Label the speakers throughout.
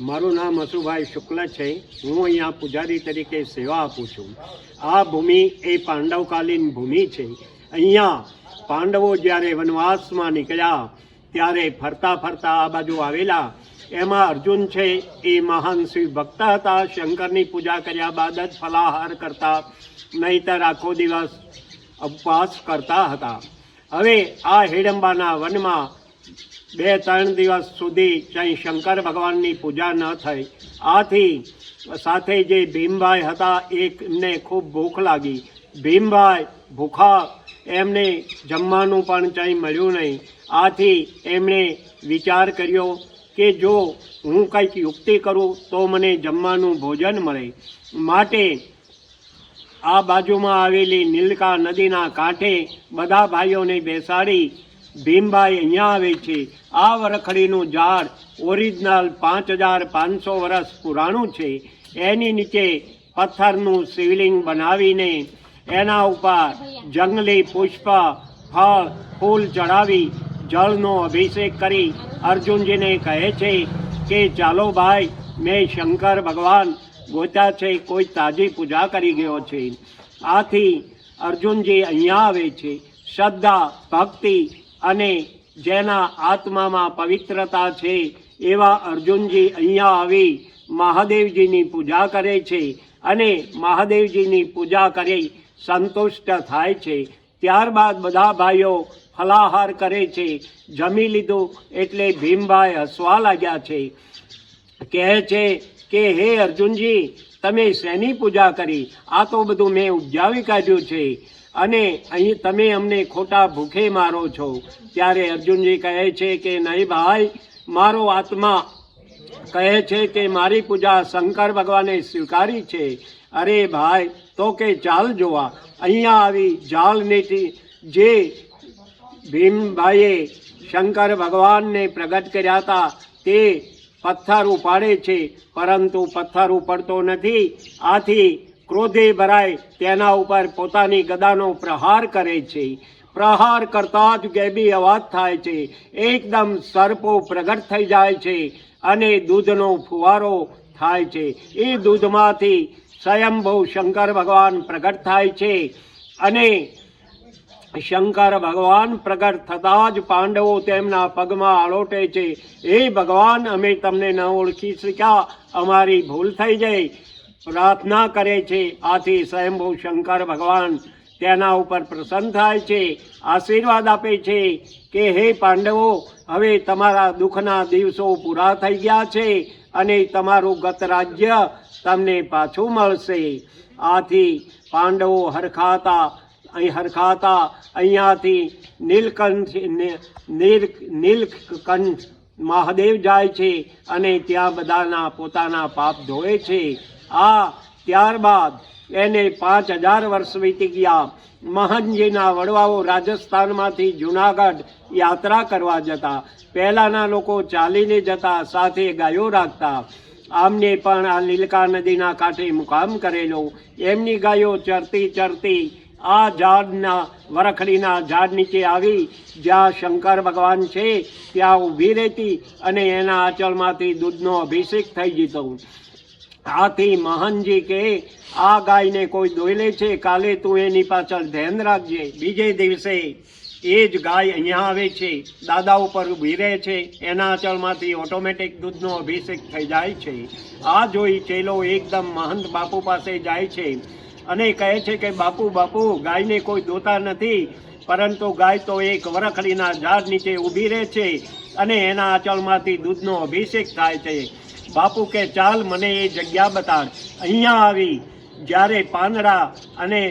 Speaker 1: મારું નામ હસુભાઈ શુક્લ છે. હું અહીંયા પૂજારી તરીકે સેવા આપું છું. આ ભૂમિ એ પાંડવકાલીન ભૂમિ છે. અહીંયા પાંડવો જ્યારે વનવાસમાં નીકળ્યા, ત્યારે ફરતા ફરતા આ બાજુ આવેલા. એમાં અર્જુન છે. એ મહાન શિવ ભક્ત હતા. શંકરની પૂજા કર્યા બાદ જ ફલાહાર કરતા, નહીતર આખો દિવસ ઉપવાસ કરતા હતા. હવે આ હિડંબાના વનમાં બે ત્રણ દિવસ સુધી ક્યાંય શંકર ભગવાનની પૂજા ન થઈ. આથી સાથે જે ભીમભાઈ હતા, એમને ખૂબ ભૂખ લાગી. ભીમભાઈ, ભૂખા, એમને જમવાનું પણ ક્યાંય મળ્યું નહીં. આથી એમણે વિચાર કર્યો કે જો હું કંઈક યુક્તિ કરું, તો મને જમવાનું ભોજન મળે. માટે આ બાજુમાં આવેલી નીલકા નદીના કાંઠે બધા ભાઈઓને બેસાડી ભીમભાઈ અહીંયા આવે છે. આ વરખડીનું ઝાડ ઓરિજિનલ પાંચ હજાર પાંચસો વર્ષ પુરાણું છે. એની નીચે પથ્થરનું શિવલિંગ બનાવીને એના ઉપર જંગલી પુષ્પ, ફળ, ફૂલ ચડાવી જળનો અભિષેક કરી અર્જુનજીને કહે છે કે, ચાલો ભાઈ, મેં શંકર ભગવાન ગોતા છે, કોઈ તાજી પૂજા કરી ગયો છે. આથી અર્જુનજી અહીંયા આવે છે. શ્રદ્ધા, ભક્તિ અને જેના આત્મામાં પવિત્રતા છે, એવા અર્જુનજી અહીંયા આવી મહાદેવજીની પૂજા કરે છે અને મહાદેવજીની પૂજા કરી સંતુષ્ટ થાય છે. ત્યારબાદ બધા ભાઈઓ ફલાહાર કરે છે. જમી લીધું એટલે ભીમભાઈ હસવા લાગ્યા છે. કહે છે કે, હે અર્જુનજી, તમે શેની પૂજા કરી? આ તો બધું મેં ઉપજાવી કાઢ્યું છે. અને અહીં તમે અમને ખોટા ભૂખે મારો છો. ત્યારે અર્જુનજી કહે છે કે, નહીં ભાઈ, મારો આત્મા કહે છે કે, મારી પૂજા શંકર ભગવાને સ્વીકારી છે. અરે ભાઈ, તો કે ચાલ જોવા. અહીંયા આવી જાળ નીતિ જે ભીમભાઈએ શંકર ભગવાનને પ્રગટ કર્યા હતા, તે પથ્થર ઉપાડે છે. પરંતુ પથ્થર ઉપડતો નથી. આથી ક્રોધે ભરાય, તેના ઉપર પોતાની ગદાનો પ્રહાર કરે છે. પ્રહાર કરતા જ ગેબી અવાજ થાય છે. એકદમ સર્પો પ્રગટ થઈ જાય છે અને દૂધનો ફુવારો થાય છે. એ દૂધમાંથી સ્વયંભૂ શંકર ભગવાન પ્રગટ થાય છે અને શંકર ભગવાન પ્રગટ થતાં જ પાંડવો તેમના પગમાં આળોટે છે. એ ભગવાન, અમે તમને ન ઓળખી શક્યા. અમારી ભૂલ થઈ જાય પ્રાર્થના કરે છે. આથી સ્વયંભૂ શંકર ભગવાન તેના ઉપર પ્રસન્ન થાય છે. આશીર્વાદ આપે છે કે, હે પાંડવો, હવે તમારા દુઃખના દિવસો પૂરા થઈ ગયા છે અને તમારું ગત રાજ્ય તમને પાછું મળશે. આથી પાંડવો હરખાતા, અહીં હરખાતા, અહીંયાથી નીલકંઠ નીલ, નીલકંઠ મહાદેવ જાય છે અને ત્યાં બધાના પોતાના પાપ ધોવે છે. આ ત્યારબાદ એને પાંચ હજાર વર્ષ વીતી ગયા. મહનજીના વડવાઓ રાજસ્થાનમાંથી જુનાગઢ યાત્રા કરવા જતા. પહેલાંના લોકો ચાલીને જતા, સાથે ગાયો રાખતા. આમને પણ આ લીલકા નદીના કાંઠે મુકામ કરેલો. એમની ગાયો ચરતી ચરતી આ ઝાડના, વરખડીના ઝાડ નીચે આવી. જ્યાં શંકર ભગવાન છે, ત્યાં ઊભી રહેતી અને એના આંચળમાંથી દૂધનો અભિષેક થઈ જતો. આથી મહનજી કે, આ ગાયને કોઈ દોઈ લે છે? કાલે તું એની પાછળ ધ્યાન રાખજે. બીજે દિવસે એ જ ગાય અહીંયા આવે છે. દાદા ઉપર ઊભી રહે છે. એના આંચળમાંથી ઓટોમેટિક દૂધનો અભિષેક થઈ જાય છે. આ જોઈ ચેલો એકદમ મહંત બાપુ પાસે જાય છે અને કહે છે કે, બાપુ બાપુ, ગાયને કોઈ દોતા નથી, પરંતુ ગાય તો એક વરખડીના ઝાડ નીચે ઊભી રહે છે અને એના આંચળમાંથી દૂધનો અભિષેક થાય છે. બાપુ કે, ચાલ મને એ જગ્યા બતાડ. અહીંયા આવી, જ્યારે પાંદડા અને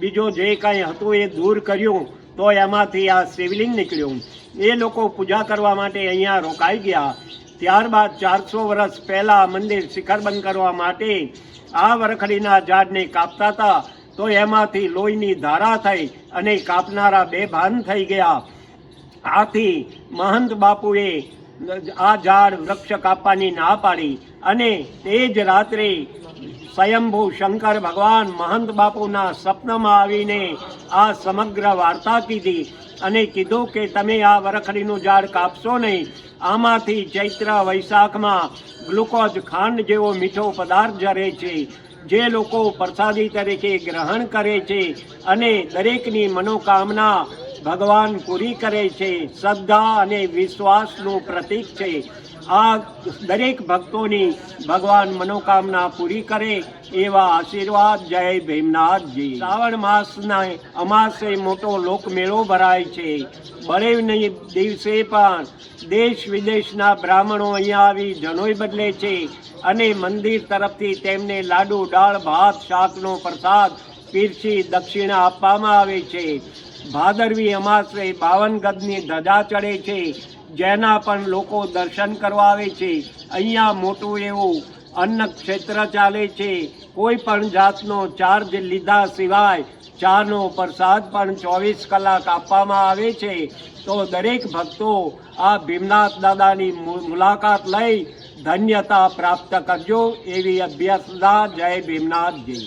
Speaker 1: બીજો જે કાંઈ હતું એ દૂર કર્યું, તો એમાંથી આ શિવલિંગ નીકળ્યું. એ લોકો પૂજા કરવા માટે અહીંયા રોકાઈ ગયા. ત્યારબાદ ચારસો વર્ષ પહેલાં મંદિર શિખરબંધ કરવા માટે આ વરખડીના ઝાડને કાપતા હતા, તો એમાંથી લોહીની ધારા થઈ અને કાપનારા બેભાન થઈ ગયા. આથી મહંત બાપુએ આ ઝાડ વૃક્ષ કાપવાની ના પાડી અને તે જ રાત્રે સ્વયંભૂ શંકર ભગવાન મહંત બાપુના સપનામાં આવીને આ સમગ્ર વાર્તા કીધી અને કીધું કે તમે આ વરખડીનું ઝાડ કાપશો નહીં. આમાંથી ચૈત્ર વૈશાખમાં ગ્લુકોઝ ખાંડ જેવો મીઠો પદાર્થ જરે છે, જે લોકો પ્રસાદી તરીકે ગ્રહણ કરે છે અને દરેકની મનોકામના ભગવાન પૂરી કરે છે, શ્રદ્ધા અને વિશ્વાસનું પ્રતીક છે. આ દરેક ભક્તોની ભગવાન મનોકામના પૂરી કરે એવા આશીર્વાદ જય ભીમનાથજી. શ્રાવણ માસના અમાસે મોટો લોકમેળો ભરાય છે. બળેવની દિવસે પણ દેશ વિદેશના બ્રાહ્મણો અહીંયા આવી જનોઈ બદલે છે અને મંદિર તરફથી તેમને લાડુ, દાળ, ભાત, શાકનો પ્રસાદ પીરસી દક્ષિણા આપવામાં આવે છે. ભાદરવી અમાસે બાવન ગજની ધજા ચડે છે, જેના પણ લોકો દર્શન કરવા આવે છે. અહીંયા મોટું એવું અન્ન ક્ષેત્ર ચાલે છે. કોઈ પણ જાતનો ચાર્જ લીધા સિવાય ચાનો પ્રસાદ પણ ચોવીસ કલાક આપવામાં આવે છે. તો દરેક ભક્તો આ ભીમનાથ દાદાની મુલાકાત લઈ ધન્યતા પ્રાપ્ત કરજો. એવી અભ્યર્થના જય ભીમનાથજી.